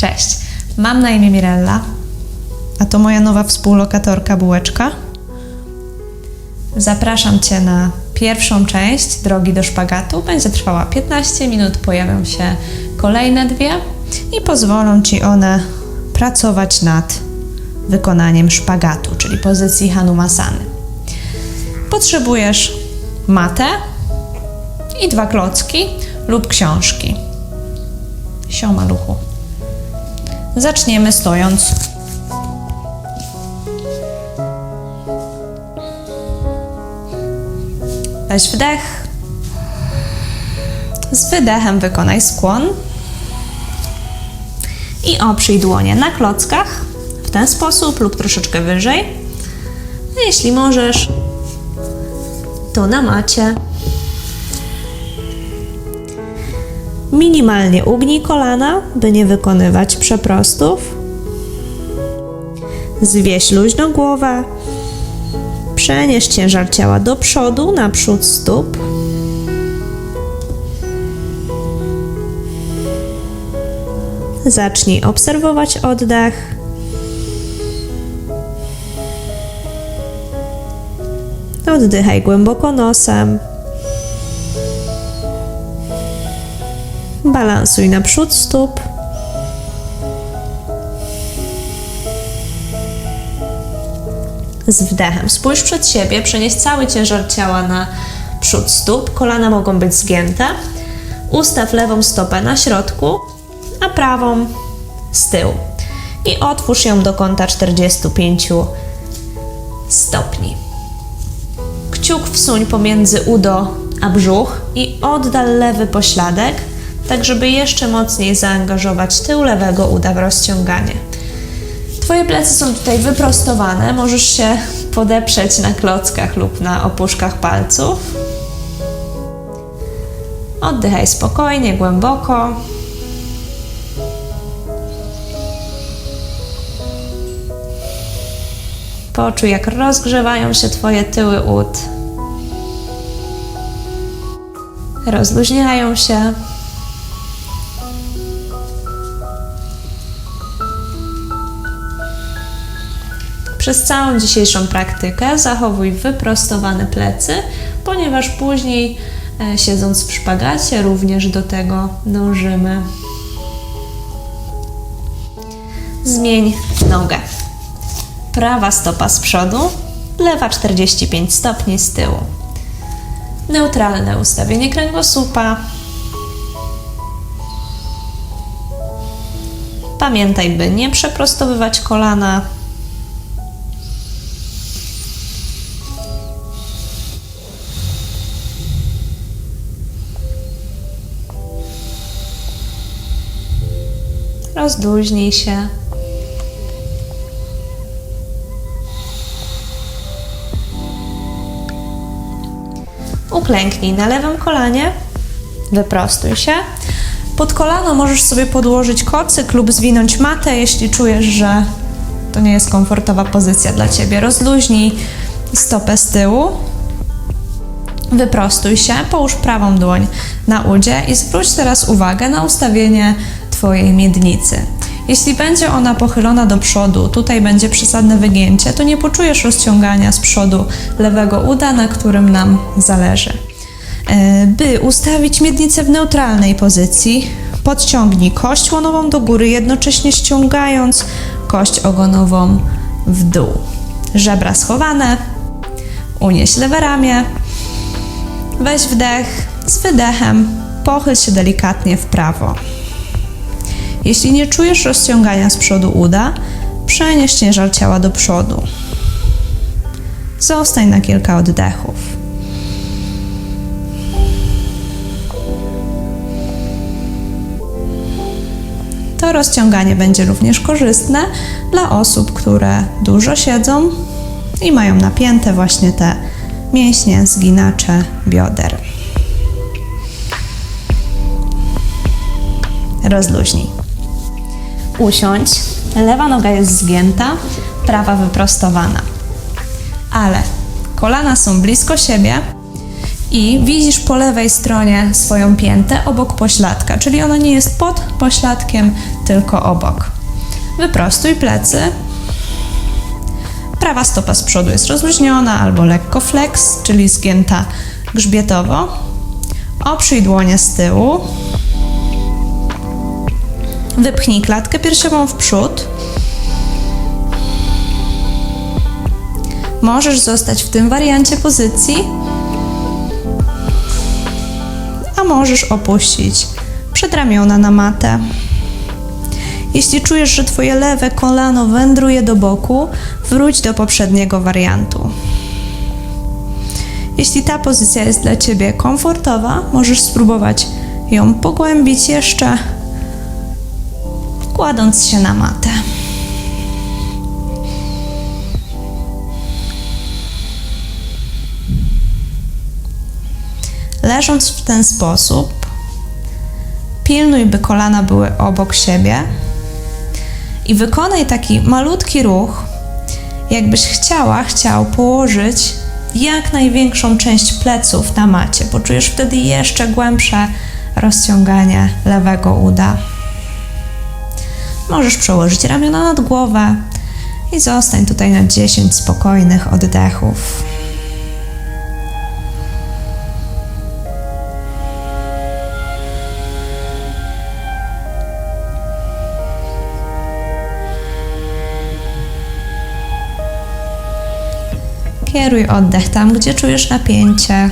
Cześć, mam na imię Mirella, a to moja nowa współlokatorka Bułeczka. Zapraszam Cię na pierwszą część drogi do szpagatu. Będzie trwała 15 minut, pojawią się kolejne dwie i pozwolą Ci one pracować nad wykonaniem szpagatu, czyli pozycji Hanumasany. Potrzebujesz matę i dwa klocki lub książki. Sio maluchu. Zaczniemy stojąc. Weź wdech. Z wydechem wykonaj skłon. I oprzyj dłonie na klockach w ten sposób lub troszeczkę wyżej. Jeśli możesz, to na macie. Minimalnie ugnij kolana, by nie wykonywać przeprostów. Zwieś luźno głowę. Przenieś ciężar ciała do przodu, naprzód stóp. Zacznij obserwować oddech. Oddychaj głęboko nosem. Balansuj naprzód stóp. Z wdechem spójrz przed siebie, przenieś cały ciężar ciała na przód stóp. Kolana mogą być zgięte. Ustaw lewą stopę na środku, a prawą z tyłu. I otwórz ją do kąta 45 stopni. Kciuk wsuń pomiędzy udo a brzuch i oddal lewy pośladek, tak żeby jeszcze mocniej zaangażować tył lewego uda w rozciąganie. Twoje plecy są tutaj wyprostowane, możesz się podeprzeć na klockach lub na opuszkach palców. Oddychaj spokojnie, głęboko. Poczuj, jak rozgrzewają się Twoje tyły ud. Rozluźniają się. Przez całą dzisiejszą praktykę zachowuj wyprostowane plecy, ponieważ później, e, siedząc w szpagacie, również do tego dążymy. Zmień nogę. Prawa stopa z przodu, lewa 45 stopni z tyłu. Neutralne ustawienie kręgosłupa. Pamiętaj, by nie przeprostowywać kolana. Rozluźnij się. Uklęknij na lewym kolanie, wyprostuj się. Pod kolano możesz sobie podłożyć kocyk lub zwinąć matę, jeśli czujesz, że to nie jest komfortowa pozycja dla Ciebie. Rozluźnij stopę z tyłu, wyprostuj się, połóż prawą dłoń na udzie i zwróć teraz uwagę na ustawienie Twojej miednicy. Jeśli będzie ona pochylona do przodu, tutaj będzie przesadne wygięcie, to nie poczujesz rozciągania z przodu lewego uda, na którym nam zależy. E, By ustawić miednicę w neutralnej pozycji, podciągnij kość łonową do góry, jednocześnie ściągając kość ogonową w dół. Żebra schowane, unieś lewe ramię, weź wdech, z wydechem pochyl się delikatnie w prawo. Jeśli nie czujesz rozciągania z przodu uda, przenieś ciężar ciała do przodu. Zostań na kilka oddechów. To rozciąganie będzie również korzystne dla osób, które dużo siedzą i mają napięte właśnie te mięśnie, zginacze bioder. Rozluźnij. Usiądź. Lewa noga jest zgięta, prawa wyprostowana. Ale kolana są blisko siebie I widzisz po lewej stronie swoją piętę obok pośladka, czyli ona nie jest pod pośladkiem, tylko obok. Wyprostuj plecy. Prawa stopa z przodu jest rozluźniona albo lekko flex, czyli zgięta grzbietowo. Oprzyj dłonie z tyłu. Wypchnij klatkę piersiową w przód. Możesz zostać w tym wariancie pozycji, a możesz opuścić przedramiona na matę. Jeśli czujesz, że Twoje lewe kolano wędruje do boku, wróć do poprzedniego wariantu. Jeśli ta pozycja jest dla Ciebie komfortowa, możesz spróbować ją pogłębić jeszcze, kładąc się na matę. Leżąc w ten sposób, pilnuj, by kolana były obok siebie i wykonaj taki malutki ruch, jakbyś chciała, chciał położyć jak największą część pleców na macie. Poczujesz wtedy jeszcze głębsze rozciąganie lewego uda. Możesz przełożyć ramiona nad głowę i zostań tutaj na 10 spokojnych oddechów. Kieruj oddech tam, gdzie czujesz napięcie.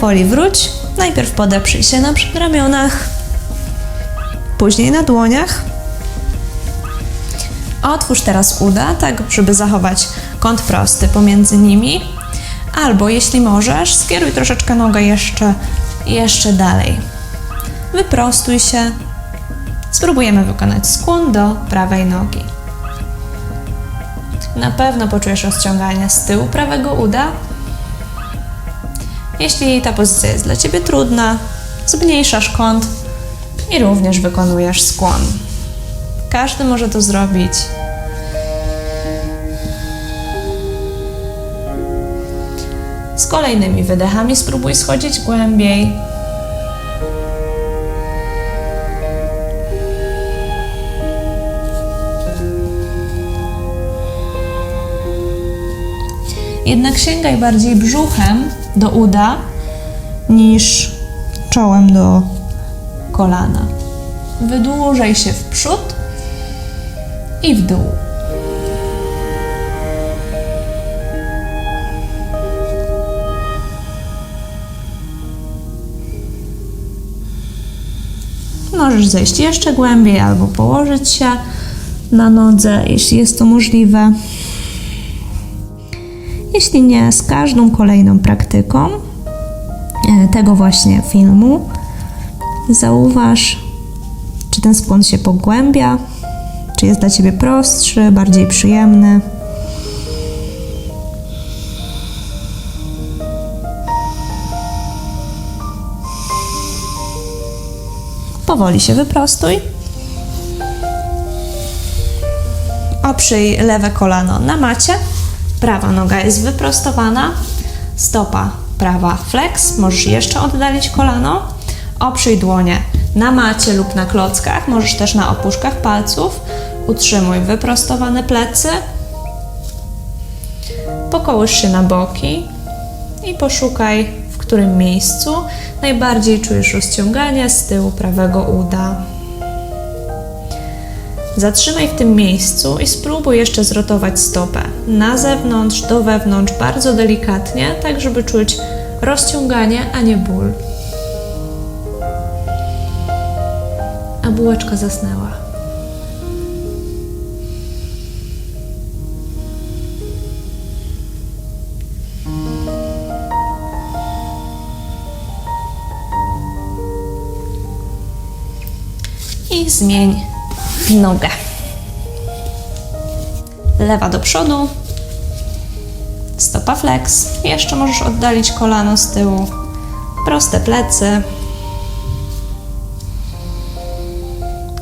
Powoli wróć. Najpierw podeprzyj się na przedramionach, później na dłoniach. Otwórz teraz uda, tak żeby zachować kąt prosty pomiędzy nimi. Albo jeśli możesz, skieruj troszeczkę nogę jeszcze, jeszcze dalej. Wyprostuj się. Spróbujemy wykonać skłon do prawej nogi. Na pewno poczujesz rozciąganie z tyłu prawego uda, jeśli ta pozycja jest dla Ciebie trudna, zmniejszasz kąt i również wykonujesz skłon. Każdy może to zrobić. Z kolejnymi wydechami spróbuj schodzić głębiej. Jednak sięgaj bardziej brzuchem do uda niż czołem do kolana. Wydłużaj się w przód i w dół. Możesz zejść jeszcze głębiej albo położyć się na nodze, jeśli jest to możliwe. Jeśli nie, z każdą kolejną praktyką e, tego właśnie filmu zauważ, czy ten skłon się pogłębia, czy jest dla Ciebie prostszy, bardziej przyjemny. Powoli się wyprostuj. Oprzyj lewe kolano na macie Prawa noga jest wyprostowana, stopa prawa flex, możesz jeszcze oddalić kolano. Oprzyj dłonie na macie lub na klockach, możesz też na opuszkach palców. Utrzymuj wyprostowane plecy. Pokołysz się na boki i poszukaj, w którym miejscu najbardziej czujesz rozciąganie z tyłu prawego uda. Zatrzymaj w tym miejscu i spróbuj jeszcze zrotować stopę na zewnątrz, do wewnątrz, bardzo delikatnie, tak żeby czuć rozciąganie, a nie ból. A bułeczka zasnęła. I zmień nogę. Lewa do przodu, stopa flex. Jeszcze możesz oddalić kolano z tyłu, proste plecy.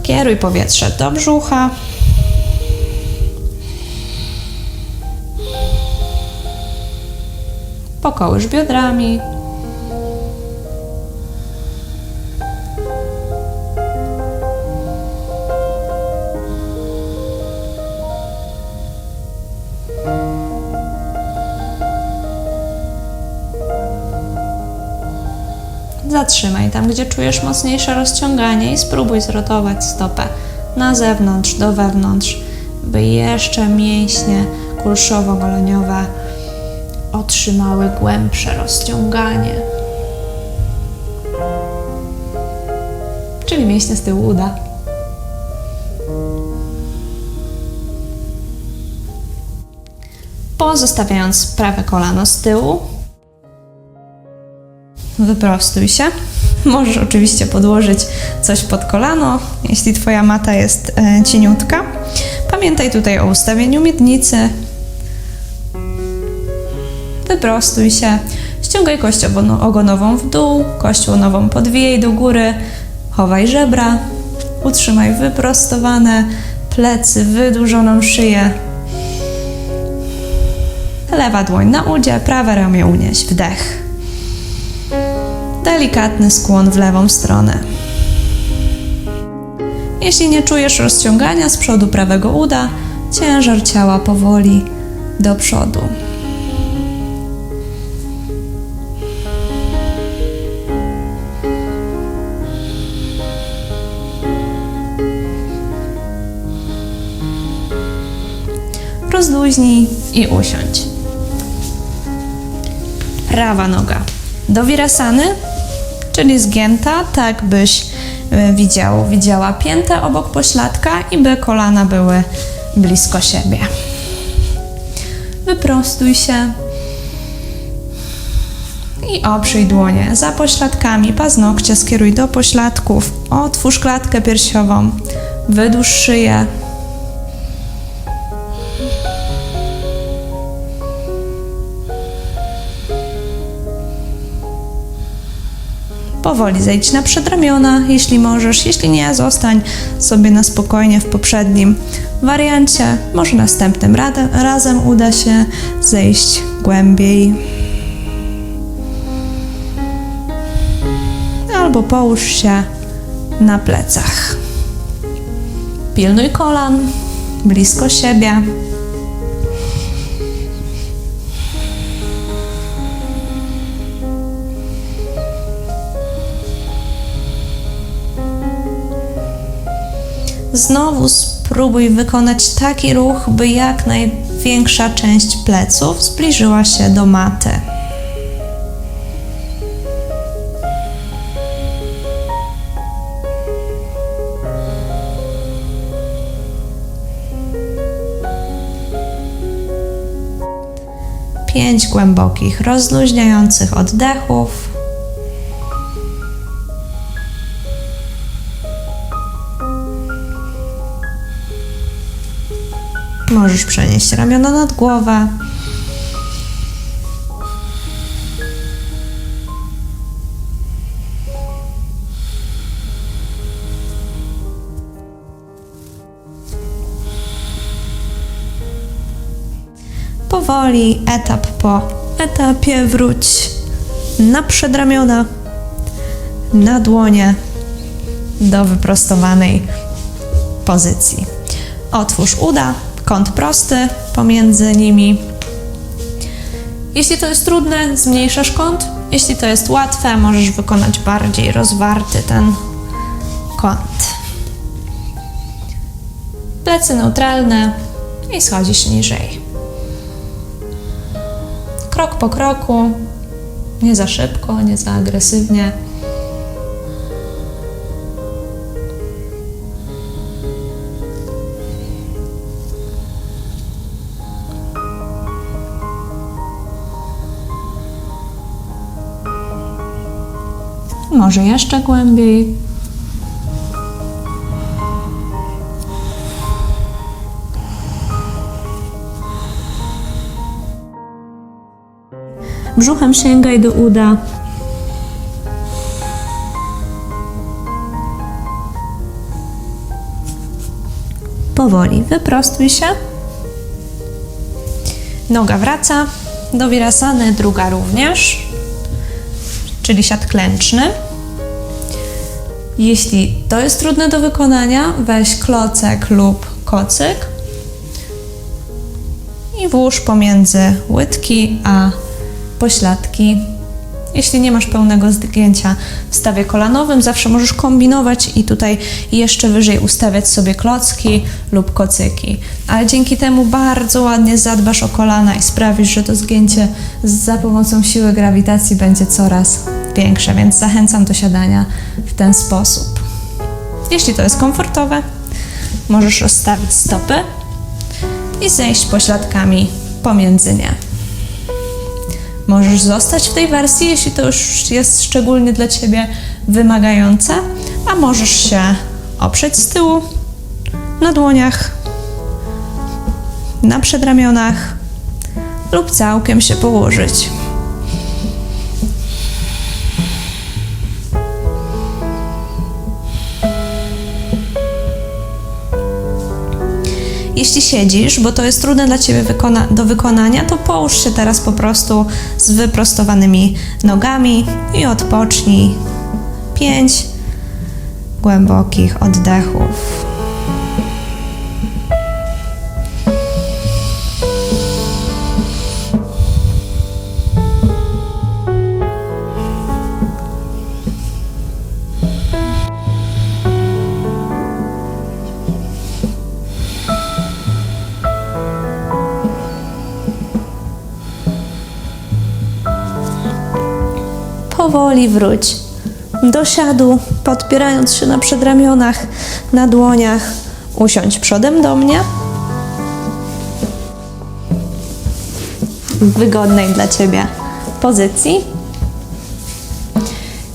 Kieruj powietrze do brzucha. Pokołysz biodrami. Zatrzymaj tam, gdzie czujesz mocniejsze rozciąganie i spróbuj zrotować stopę na zewnątrz, do wewnątrz, by jeszcze mięśnie kulszowo-goleniowe otrzymały głębsze rozciąganie. Czyli mięśnie z tyłu uda. Pozostawiając prawe kolano z tyłu, wyprostuj się. Możesz oczywiście podłożyć coś pod kolano, jeśli Twoja mata jest e, cieniutka. Pamiętaj tutaj o ustawieniu miednicy. Wyprostuj się. Ściągaj kość ogono- ogonową w dół, kość łonową podwijaj do góry. Chowaj żebra. Utrzymaj wyprostowane plecy, wydłużoną szyję. Lewa dłoń na udzie, prawe ramię unieś. Wdech. Delikatny skłon w lewą stronę. Jeśli nie czujesz rozciągania z przodu prawego uda, ciężar ciała powoli do przodu. Rozluźnij i usiądź. Prawa noga do wirasany, czyli zgięta, tak byś y, widział, widziała piętę obok pośladka i by kolana były blisko siebie. Wyprostuj się i oprzyj dłonie za pośladkami, paznokcie skieruj do pośladków, otwórz klatkę piersiową, wydłuż szyję. Powoli zejdź na przedramiona, jeśli możesz. Jeśli nie, zostań sobie na spokojnie w poprzednim wariancie. Może następnym razem uda się zejść głębiej. Albo połóż się na plecach. Pilnuj kolan blisko siebie. Znowu spróbuj wykonać taki ruch, by jak największa część pleców zbliżyła się do maty. Pięć głębokich, rozluźniających oddechów. Możesz przenieść ramiona nad głowę. Powoli, etap po etapie, wróć na przedramiona, na dłonie do wyprostowanej pozycji. Otwórz uda, kąt prosty pomiędzy nimi. Jeśli to jest trudne, zmniejszasz kąt. Jeśli to jest łatwe, możesz wykonać bardziej rozwarty ten kąt. Plecy neutralne i schodzisz niżej. Krok po kroku, nie za szybko, nie za agresywnie. może jeszcze głębiej. Brzuchem sięgaj do uda. Powoli wyprostuj się. Noga wraca do wirasany, druga również, czyli siat klęczny. Jeśli to jest trudne do wykonania, weź klocek lub kocyk i włóż pomiędzy łydki a pośladki. Jeśli nie masz pełnego zgięcia w stawie kolanowym, zawsze możesz kombinować i tutaj jeszcze wyżej ustawiać sobie klocki lub kocyki. Ale dzięki temu bardzo ładnie zadbasz o kolana i sprawisz, że to zgięcie za pomocą siły grawitacji będzie coraz większe, więc zachęcam do siadania w ten sposób. Jeśli to jest komfortowe, możesz rozstawić stopy i zejść pośladkami pomiędzy nie. Możesz zostać w tej wersji, jeśli to już jest szczególnie dla Ciebie wymagające, a możesz się oprzeć z tyłu, na dłoniach, na przedramionach lub całkiem się położyć. Jeśli siedzisz, bo to jest trudne dla Ciebie wykona- do wykonania, to połóż się teraz po prostu z wyprostowanymi nogami i odpocznij. Pięć głębokich oddechów. Powoli wróć do siadu, podpierając się na przedramionach, na dłoniach. Usiądź przodem do mnie. W wygodnej dla Ciebie pozycji.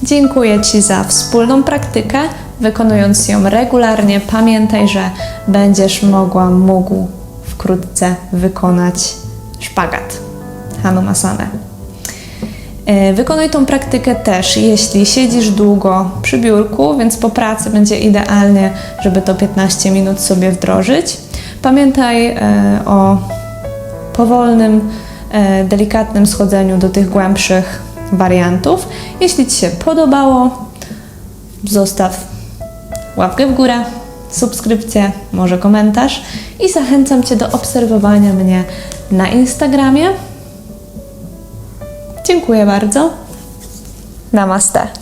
Dziękuję Ci za wspólną praktykę. Wykonując ją regularnie, pamiętaj, że będziesz mogła, mógł wkrótce wykonać szpagat Hanumasanę. E, Wykonuj tą praktykę też, jeśli siedzisz długo przy biurku, więc po pracy będzie idealnie, żeby to 15 minut sobie wdrożyć. Pamiętaj e, o powolnym, e, delikatnym schodzeniu do tych głębszych wariantów. Jeśli Ci się podobało, zostaw łapkę w górę, subskrypcję, może komentarz i zachęcam Cię do obserwowania mnie na Instagramie. Dziękuję bardzo. Namaste.